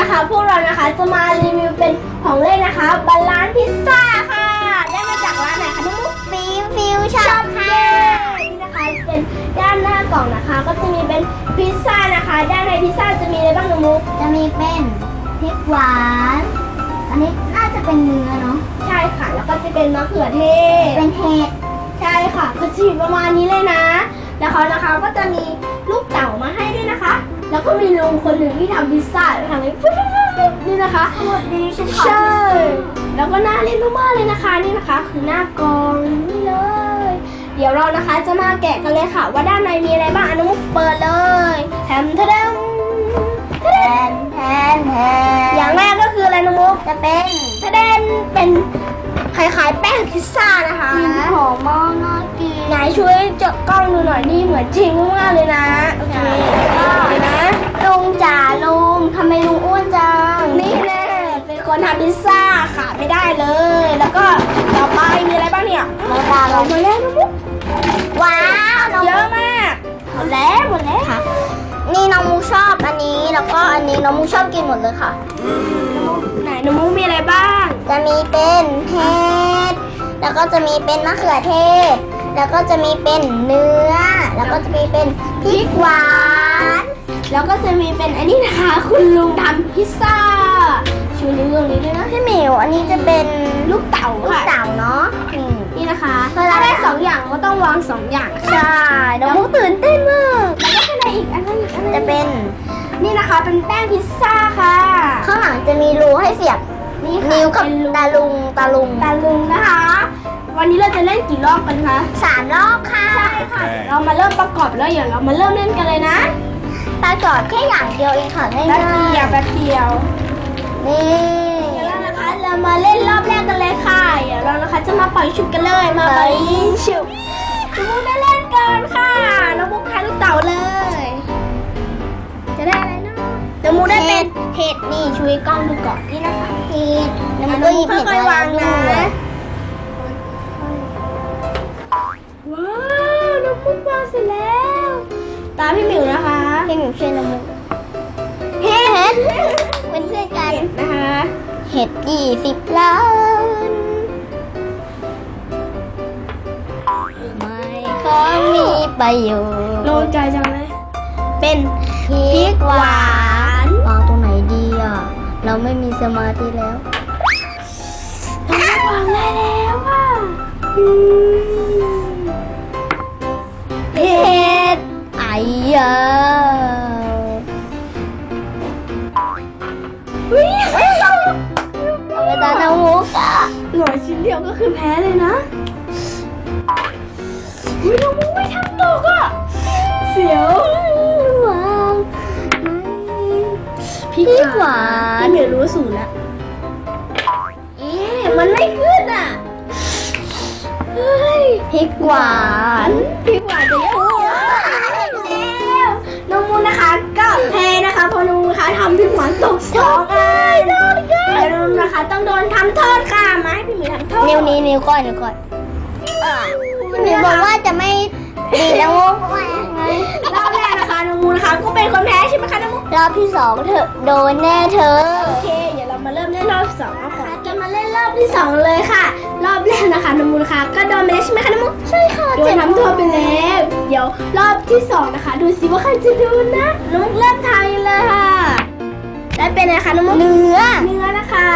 นะคะ พวกเรานะคะจะมารีวิวเป็นของเล่นนะคะบาลานซ์พิซซ่าค่ะ ได้มาจากร้านไหนคะน้องมุกฟิล์มฟิวชอบค่ะนี่นะคะเป็นด้านหน้ากล่องนะคะ ก็จะมีเป็นพิซซ่านะคะ ด้านในพิซซ่าจะมีอะไรบ้างน้องมุกจะมีเป็นพริกหวาน อันนี้น่าจะเป็นเนื้อเนาะใช่ค่ะ แล้วก็จะเป็นมะเขือเทศเป็นเห็ดใช่ค่ะก็จะมีประมาณนี้เลยนะ แล้วเขานะคะก็จะมีลูกเต๋ามาให้ด้วยนะคะ แล้วก็มีลุงคนหนึ่งที่ทำพิซซ่าทำให้ปุ๊บปุ๊บปุ๊บปุ๊บนี่นะคะสวัสดีฉันขอใช่แล้วก็น่าเล่นมากๆเลยนะคะนี่นะคะ คือหน้ากล่องนี่เลย เดี๋ยวเรานะคะจะมาแกะกันเลยค่ะ ว่าด้านในมีอะไรบ้างอนุมุกเปิดเลยแถมทะเดมทะแทเดมนแทนแทนอย่างแรกก็คืออะไรนุมุกจะเป็นทะเดนเป็นคล้ายๆแป้งพิซซ่านะคะกลิ่นหอมมากน่า กินไหนช่วยเจาะกล้องดูหน่อยนี่เหมือนจริงมากๆเลยนะ โอเคเดี๋ยวนะลุงจ๋าลุงทำไมลุงอ้วนจัง นี่แน่เป็นคนทำพิซซ่าขาดไม่ได้เลย แล้วก็ต่อไปมีอะไรบ้างเนี่ยมาตาเราเรามาแล้วนะมุกว้าวน้องเยอะมากหมดแล้วหมดแล้วค่ะ นี่น้องมูชอบอันนี้แล้วก็อันนี้น้องมูชอบกินหมดเลยค่ะไหนน้องมุกมีอะไรบ้าง จะมีเป็นเห็ดแล้วก็จะมีเป็นมะเขือเทศ แล้วก็จะมีเป็นเนื้อ แล้วก็จะมีเป็นพริกหวาน แล้วก็จะมีเป็นอันนี้นะคะคุณลุงทำพิซซ่าชูนิ้วตรงนี้ด้วยนะพี่หมิวอันนี้จะเป็นลูกเต๋าลูกค่ะเต๋าเนาะอืม นี่นะคะเวลาถ้าได้สองอย่างก็ต้องวางสองอย่างนะคะใช่น้องมูตื่นเต้นมากแล้วก็เป็นอะไรอีกอันนั้นอีกอันนั้นจะเป็นนี่นะคะเป็นแป้งพิซซ่าค่ะข้างหลังจะมีรูให้เสียบนี่ค่ะนิ้วกับเป็นรูตาลุงตาลุง ตาลุงนะคะ วันนี้เราจะเล่นกี่รอบกันคะสามรอบค่ะใช่ค่ะเดี๋ยวเรามาเริ่มประกอบแล้วเดี๋ยวเรามาเริ่มเล่นกันเลยนะตาจอดแค่อย่างเดียวเองค่ะง่ายแป๊บเดียวแป๊บเดียวๆนี่เดี๋ยวเรานะคะเรามาเล่นรอบแรกกันเลยค่ะเดี๋ยวเรานะคะจะมาปล่อยชุดกันเลยมาปล่อยชุดน้องมุกได้เล่นกันค่ะน้องมุกทายลูกเต๋าเลย จะได้อะไรเนาะน้องมุกได้เป็นเห็ดนี่ช่วยกล้องดูก่อนนี่นะคะผิดแล้วมันก็หยิบเห็ดค่อยๆวางนะ ตามพี่หมิวนะคะพี่หมิวช่วยน้องมุกเห็ดเป็นเพื่อนกันนะคะเห็ดยี่สิบล้านไม่ขอมีประโยชน์โลใจจังเลย เป็นพริกหวานวางตรงไหนดีอะ เราไม่มีสมาธิแล้ววางได้แล้วอะอืมเห็ดไอ้ยาอุ๊ย เอาไปตาน้องมุกอะหน่อยชิ้นเดียวก็คือแพ้เลยนะอุ้ยน้องมุกไม่ทำตกอะ เสียววางพี่พริกหวานพี่หมิวรู้สูตรแล้วเอ๊ะมันไม่ขึ้นอะ เฮ้ยพริกหวานพริกหวานจะเยำพริกหวานตกสองอันแล้วน้องมูนนะคะ ต้องโดนทำโทษค่ะมาให้พี่หมีทำโทษนิ้วนี้นิ้วก้อยนิ้วก้อยหมิวบอกว่าจะไม่ดีแล้วมุกว่ายังไงรอบแรกนะคะน้องมูนนะคะ ก็เป็นคนแพ้ใช่ไหมคะน้องมูนรอบที่สองเธอโดนแน่เธอโอเค เดี๋ยวเรามาเริ่มเล่นรอบสองเอาค่ะจะมาเล่นรอบที่สองเลยค่ะ รอบแรกนะคะน้องมูนนะคะก็โดนไปแล้วใช่ไหมคะน้องมูนใช่ค่ะโดนทำโทษไปแล้ว เดี๋ยวรอบที่สองนะคะ ดูสิว่าใครจะโดนนะน้องมุกเริ่มทายเลยค่ะ ได้เป็นอะไรคะน้องมุกเนื้อ เนื้อนะคะ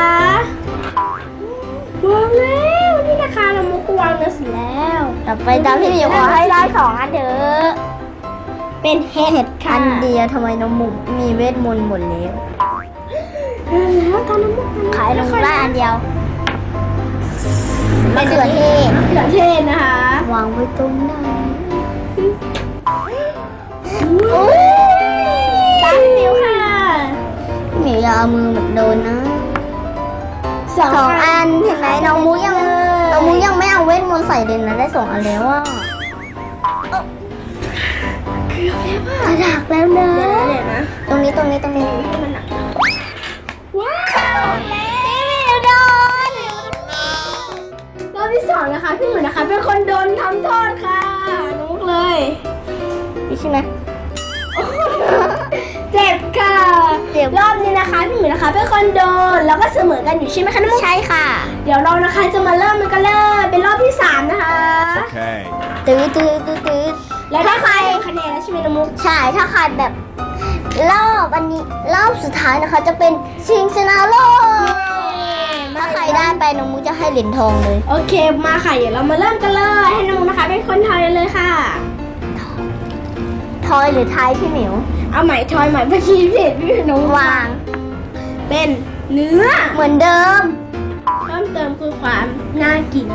วางแล้วนี่นะคะน้องมุกก็วางเนื้อเสร็จแล้ว ต่อไปตามที่หมิวขอให้ได้สองอันเด้อเป็นเห็ดค่ะอันเดียวทำไมน้องมุกมีเวทมนต์หมดแล้วได้แล้วตอนน้องมุกขายน้องมุกได้อันเดียวมะเขือเทศมะเขือเทศนะคะ วางไว้ตรงไหน เอามือเหมือนโดนนะสองสองอันเห็นไหมน้องมุกยังน้องมุกยังไม่เอาเวทมนต์ใส่เลยนะได้สองอันแล้วอะเกือบแล้วค่ะกระดักแล้วนะเดี๋ยวนะเดี๋ยวนะตรงนี้ตรงนี้ตรงนี้ให้มันหนักว้าวแล้วโดนรอบที่สองนะคะพี่หมิวนะคะ เป็นคนโดนทำโทษค่ะน้องมุกเลยนี่ใช่ไหม นี้นะคะพี่หมิวนะคะเป็นคนโดนแล้วก็เสมอกันอยู่ใช่ไหมคะน้ำมุกใช่ค่ะ เดี๋ยวเรานะคะจะมาเริ่มมันกันเลยเป็นรอบที่สามนะคะ Okay. ตื้อตื้อตื้อตื้อแล้วถ้าใครคะแนนแล้วใช่ไหมน้ำมุกใช่ถ้าใครแบบรอบอันนี้รอบสุดท้ายนะคะ จะเป็นชิงชนะโลกถ้าใครได้ไปน้องมูจะให้เหรียญทองเลยโอเคมาค่ะเดี๋ยวเรามาเริ่มกันเลยให้น้องมุกนะคะ เป็นคนทอยเลยค่ะ ทอยหรือทายพี่หมิวเอาใหม่ทอยใหม่เมื่อกี้พี่เห็นพี่น้องวาง เป็นเนื้อเหมือนเดิม เพิ่มเติมคือความน่ากิน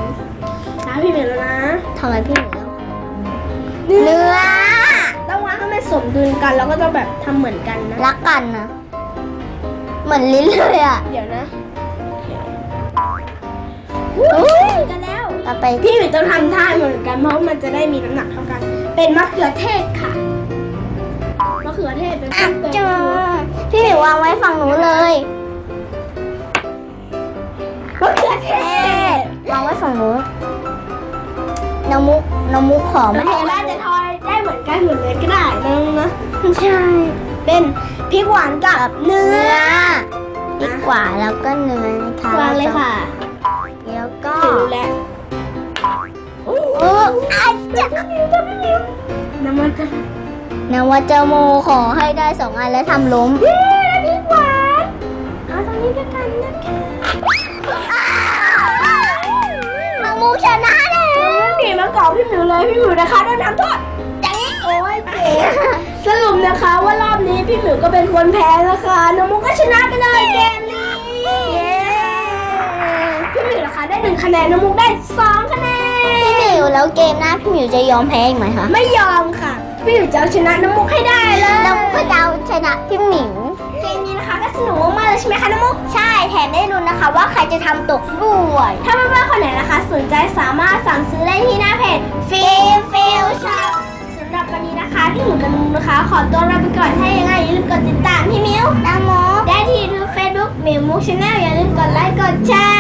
นะพี่เหมียวแล้วนะทำไมพี่หมิวเนื้เนื้อต้องวางให้มันสมดุลกันแล้วก็จะแบบทำเหมือนกันนะ รักกันนะ เหมือนลิ้นเลยอะเดี๋ยวนะอุ๊ยกันแล้ว ต่อไปพี่เหมียวต้องทำท่าเหมือนกันเพราะมันจะได้มีน้ำหนักเท่ากัน เป็นมะเขือเทศค่ะ มะเขือเทศเป็นอะเพิ่ม เติจ้ามคือพี่หมิววางไว้ฝั่งหนูเลยมะเขือเทศวางไว้ฝั่งหนูน้องมุกน้องมุกขอโอไม่เคให้น่าจะทอยได้เหมือนกันหมดเลยก็ได้นะนะใช่ เป็นพริกหวานกับเนื้เนื้ออดีกว่าแล้วก็เนื้อนะคะวางเลยค่ะ แล้วก็รู้แล้วเอออาจจะน้ำมันจะนวัจโมขอให้ได้สองอันแล้วทำล้ม ยพี่หมิวนะคะโดนทำโทษจังโอ้ยเจ๊สรุปนะคะว่ารอบนี้พี่หมิวก็เป็นคนแพ้นะคะน้องมุกก็ชนะไปเลยเกมนี้เย้พี่หมิวนะคะได้หนึ่งคะแนนน้องมุกได้สองคะแนพี่หนมิวแล้วเกมหน้าพี่หมิวจะยอมแพ้อีกไหมคะไม่ยอมค่ะพี่หมิวจะเอาชนะน้องมุกให้ได้เลยน้องมุกก็จะเอาชนะพี่หมิวเกมนี้นะคะก็สนุกมากๆเลย ใช่ไหมคะน้ำมุก ใช่แถมได้รู้นนะคะ ว่าใครจะทำตกด้วย ถ้าเพื่อนๆคนไหนนะคะ สนใจสามารถสั่งซื้อได้ที่หน้าเพจฟิลฟิลช็อปสำหรับวันนี้นะคะพี่หมูกับนุนะคะ ขอตัวลาไปก่อนถ้ายังไงอย่าลืมกดติดตามพี่มิวน้ำมุกได้ที่ยูทูเฟซบุ๊กมิวมุกชาแนลอย่าลืมกดไลค์กดแชร์